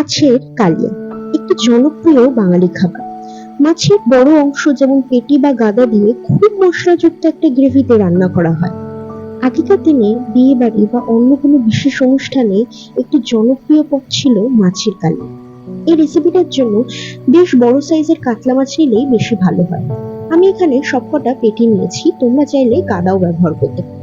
মাছের কালিয়া, একটি জনপ্রিয় বাঙালি খাবার। মাছের বড় অংশ যেমন পেটি বা গাদা দিয়ে খুব মশলাযুক্ত একটা গ্রেভিতে রান্না করা হয়। আগেকার দিনে বিয়ে বাড়ি বা অন্য কোনো বিশেষ অনুষ্ঠানে একটি জনপ্রিয় পদ ছিল মাছের কালিয়া। এই রেসিপিটার জন্য বেশ বড় সাইজের কাতলা মাছ নিলেই বেশি ভালো হয়। আমি এখানে সবকটা পেটি নিয়েছি, তোমরা চাইলে গাদাও ব্যবহার করতে পারো।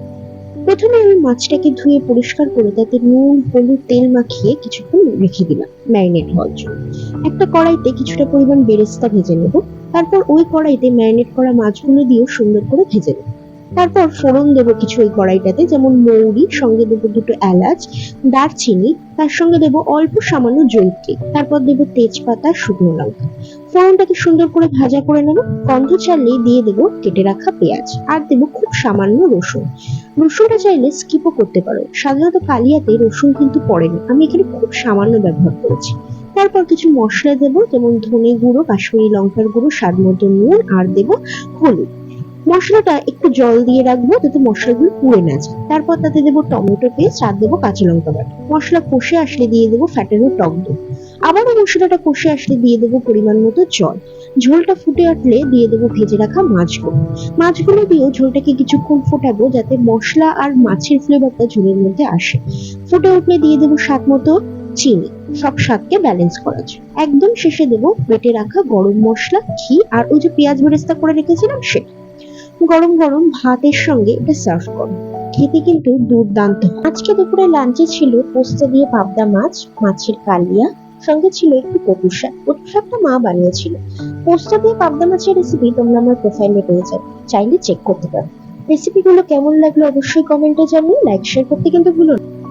প্রথমে আমি মাছটাকে ধুয়ে পরিষ্কার করে তাতে নুন, হলুদ, তেল মাখিয়ে কিছুক্ষণ রেখে দিলাম ম্যারিনেট হওয়ার জন্য। একটা কড়াইতে কিছুটা পরিমাণ বেরেস্তা ভেজে নেব। তারপর ওই কড়াইতে ম্যারিনেট করা মাছগুলো দিয়েও সুন্দর করে ভেজে নেব। তারপর ফোড়ন দেবো কিছু ওই কড়াইটাতে, যেমন মৌরি, সঙ্গে দেবো দুটো এলাচ, দারচিনি, তার সঙ্গে দেবো অল্প সামান্য জৈত্রী তারপর দেবো তেজপাতা, শুকনো লঙ্কা। ফোড়নটাকে সুন্দর করে ভাজা করে নেব। গন্ধ ছাড়লেই দিয়ে দেবো কেটে রাখা পেঁয়াজ। আর দেবো খুব সামান্য রসুন। রসুনটা চাইলে স্কিপও করতে পারো। সাধারণত কালিয়াতে রসুন কিন্তু পড়েনি। আমি এখানে খুব সামান্য ব্যবহার করেছি। তারপর কিছু মশলা দেবো, যেমন ধনে গুঁড়ো, কাশ্মীরি লঙ্কার গুঁড়ো, স্বাদ মতো নুন, আর দেবো হলুদ। মশলাটা একটু জল দিয়ে রাখব যাতে মশলাগুলো পুড়ে না যায়। তারপর তাতে দেবো টমেটো পেস্ট, আর দেবো কাঁচা লঙ্কা বাটা। মশলা কষে আসলে দিয়ে দেবো ফ্যাটানো টক দই। আবারও মশলাটা কষে আসলে দিয়ে দেবো পরিমাণ মতো জল। ঝোলটা ফুটে আসলে দিয়ে দেবো ভেজে রাখা মাছগুলো। মাছগুলো দিয়েও ঝোলটাকে কিছুক্ষণ ফোটাবো যাতে মশলা আর মাছের ফ্লেভারটা ঝোলের মধ্যে আসে। ফুটে উঠলে দিয়ে দেবো স্বাদ মতো চিনি। সব স্বাদকে ব্যালেন্স করার জন্য। একদম শেষে দেবো বেটে রাখা গরম মশলা, ঘি আর ওই যে পেঁয়াজ বেরেস্তা করে রেখেছিলাম সেটা গরম গরম ভাতের সঙ্গে এটা সার্ভ করো খেতে কিন্তু দুর্দান্ত আজকে দুপুরে লাঞ্চে ছিল পোস্ত দিয়ে পাবদা মাছ, মাছের কালিয়া সঙ্গে ছিল একটি কটুশাক শাক কটু শাকটা মা বানিয়েছিল। পোস্তা দিয়ে পাবদা মাছের রেসিপি তোমরা আমার প্রোফাইলে পেয়ে যাবে। চাইলে চেক করতে পারো। রেসিপিগুলো কেমন লাগল অবশ্যই কমেন্টে জানিয়ে লাইক শেয়ার করতে কিন্তু ভুলো না।